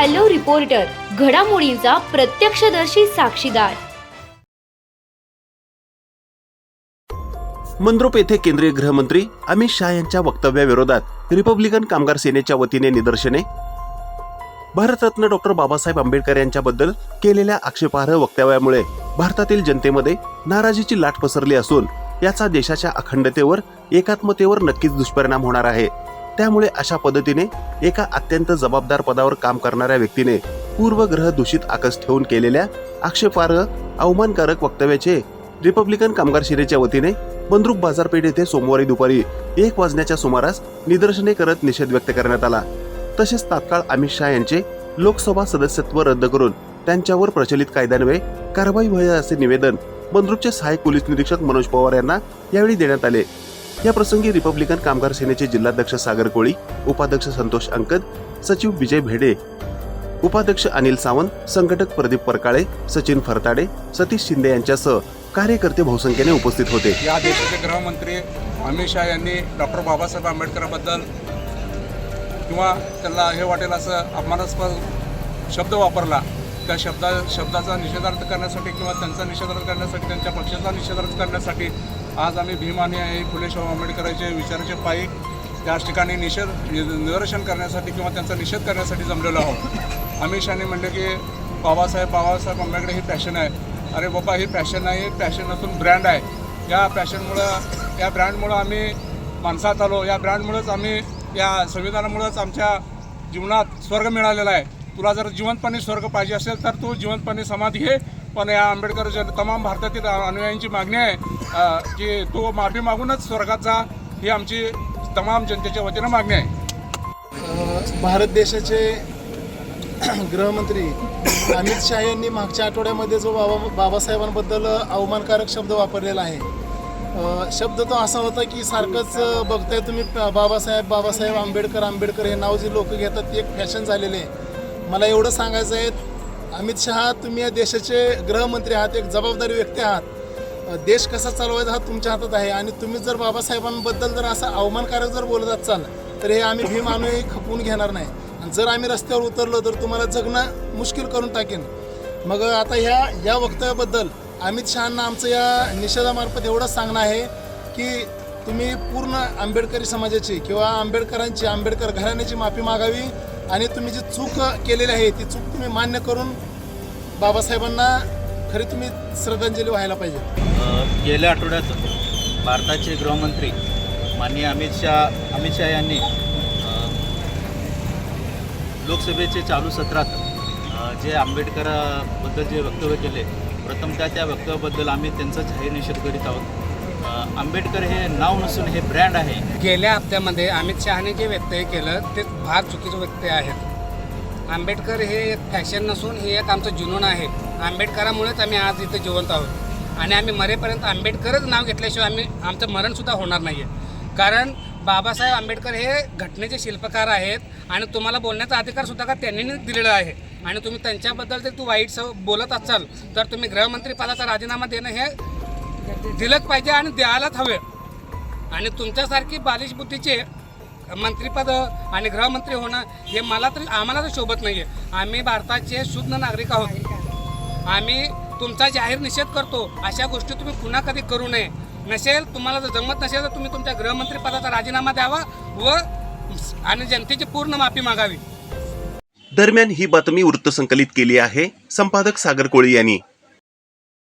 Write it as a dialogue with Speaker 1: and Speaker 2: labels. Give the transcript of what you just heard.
Speaker 1: Hello reporter घडामोडींचा प्रत्यक्षदर्शी साक्षीदार.
Speaker 2: मंद्रुप येथे केंद्रीय गृहमंत्री अमित शहा यांच्या वक्तव्याविरोधात रिपब्लिकन कामगार सेनेच्या वतीने निदर्शने. भारतरत्न डॉक्टर बाबासाहेब आंबेडकर यांच्याबद्दल केलेल्या आक्षेपार्ह वक्तव्यामुळे भारतातील जनतेमध्ये नाराजीची लाट पसरली असून याचा देशाच्या अखंडतेवर एकात्मतेवर नक्कीच दुष्परिणाम होणार आहे. त्यामुळे अशा पद्धतीने एका अत्यंत जबाबदार पदावर काम करणाऱ्या व्यक्तीने पूर्वग्रह दूषित आकस ठेवून केलेल्या आक्षेपार्ह अवमानकारक वक्तव्याचे रिपब्लिकन कामगार शिरेच्या वतीने बंद्रुक बाजारपेठ येथे सोमवारी दुपारी एक वाजण्याच्या सुमारास निदर्शने करत निषेध व्यक्त करण्यात आला. तसेच तात्काळ अमित शहा यांचे लोकसभा सदस्यत्व रद्द करून त्यांच्यावर प्रचलित कायद्यान्वये कारवाई व्हावी असे निवेदन बंद्रुकचे सहाय्यक पोलीस निरीक्षक मनोज पवार यांना यावेळी देण्यात आले. या प्रसंगी रिपब्लिकन कामगार सेनेचे जिल्हाध्यक्ष सागर कोळी उपाध्यक्ष संतोष अंकद सचिव विजय भेडे उपाध्यक्ष अनिल सावंत संघटक प्रदीप परकाळे सचिन फरताडे सतीश शिंदे यांच्यासह कार्यकर्ते बहुसंख्येने उपस्थित होते.
Speaker 3: या देशाचे गृहमंत्री अमित शहा यांनी डॉक्टर बाबासाहेब आंबेडकरांबद्दल किंवा त्यांना हे वाटेल असं अपमानास्पद शब्द वापरला त्या शब्दा शब्दाचा निषेधार्थ करण्यासाठी किंवा त्यांचा निषेधार्थ करण्यासाठी त्यांच्या पक्षाचा निषेधार्थ करण्यासाठी आज आम्ही भीम आणि आई फुले शाहू आंबेडकरांचे विचाराचे पायी त्याच ठिकाणी निषेध निदर्शन करण्यासाठी किंवा त्यांचा निषेध करण्यासाठी जमलेलो आहोत. अमित शहाने म्हणले की बाबासाहेब बाबासाहेब आंबेडकर ही पॅशन आहे. अरे बाबा ही पॅशन नाही पॅशन असून ब्रँड आहे. या पॅशनमुळं या ब्रँडमुळं आम्ही माणसात आलो. या ब्रँडमुळंच आम्ही या संविधानामुळंच आमच्या जीवनात स्वर्ग मिळालेला आहे. तुला जर जिवंतपणे स्वर्ग पाहिजे असेल तर तू जिवंतपणे समाधी घे. पण या आंबेडकर तमाम भारतातील अनुयायांची मागणी आहे. की तो माफी मागूनच स्वर्गात जा ही आमची तमाम जनतेच्या वतीनं मागणी आहे.
Speaker 4: भारत देशाचे गृहमंत्री अमित शाह यांनी मागच्या आठवड्यामध्ये जो बाबा बाबासाहेबांबद्दल अवमानकारक शब्द वापरलेला आहे. शब्द तो असा होता की सारखंच बघताय तुम्ही बाबासाहेब बाबासाहेब आंबेडकर आंबेडकर हे नाव जे लोक घेतात ते एक फॅशन झालेले आहे. मला एवढं सांगायचं आहे अमित शहा तुम्ही या देशाचे गृहमंत्री आहात एक जबाबदारी व्यक्ती आहात. देश कसा चालवायचा हा तुमच्या हातात आहे आणि तुम्ही जर बाबासाहेबांबद्दल जर असं अवमानकारक जर बोलत असाल तर हे आम्ही भीम अनुयायी खपवून घेणार नाही. आणि जर आम्ही रस्त्यावर उतरलो तर तुम्हाला जगणं मुश्किल करून टाकेन. मग आता ह्या या वक्तव्याबद्दल अमित शहांना आमचं या निषेधामार्फत एवढंच सांगणं आहे की तुम्ही पूर्ण आंबेडकरी समाजाची किंवा आंबेडकरांची आंबेडकर घराण्याची माफी मागावी आणि तुम्ही जी चूक केलेली आहे ती चूक तुम्ही मान्य करून बाबासाहेबांना खरी तुम्ही श्रद्धांजली व्हायला पाहिजे.
Speaker 5: गेल्या आठवड्यात भारताचे गृहमंत्री माननीय अमित शहा अमित शहा यांनी लोकसभेचे चालू सत्रात जे आंबेडकराबद्दल जे वक्तव्य केले प्रथमतः त्या वक्तव्याबद्दल आम्ही त्यांचा जाहीर निषेध करीत आहोत. आंबेडकर हे नाव नसून हे ब्रँड आहे.
Speaker 6: गेल्या हप्त्यामध्ये अमित शहाने जे व्यत्यय केलं ते फार चुकीचं व्यत्यय आहेत. आंबेडकर हे एक फॅशन नसून हे एक आमचं जुनून आहे. आंबेडकरामुळेच आम्ही आज इथे जिवंत आहोत. आणि आम्ही मरेपर्यंत आंबेडकरच नाव घेतल्याशिवाय आम्ही आमचं मरणसुद्धा होणार नाही आहे कारण बाबासाहेब आंबेडकर हे घटनेचे शिल्पकार आहेत आणि तुम्हाला बोलण्याचा अधिकारसुद्धा का त्यांनी दिलेला आहे? आणि तुम्ही त्यांच्याबद्दल जर तू वाईट स- बोलत असाल तर तुम्ही गृहमंत्रीपदाचा राजीनामा देणं हे दिलंच पाहिजे आणि द्यायलाच हवे. आणि तुमच्यासारखी बालिश बुद्धीचे मंत्रीपद आणि गृहमंत्री होणं हे मला तरी आम्हाला तर शोभत नाही आहे आम्ही भारताचे शुद्ध नागरिक आहोत. आम्ही तुमचा जाहीर निषेध करतो. अशा गोष्टी तुम्ही पुन्हा कधी करू नये. नसेल तुम्हाला जर जमत नसेल तर तुम्ही तुमच्या गृहमंत्री पदाचा राजीनामा द्यावा व आणि जनतेची पूर्ण माफी मागावी.
Speaker 2: दरम्यान ही बातमी वृत्तसंकलित केली आहे संपादक सागर कोळी यांनी.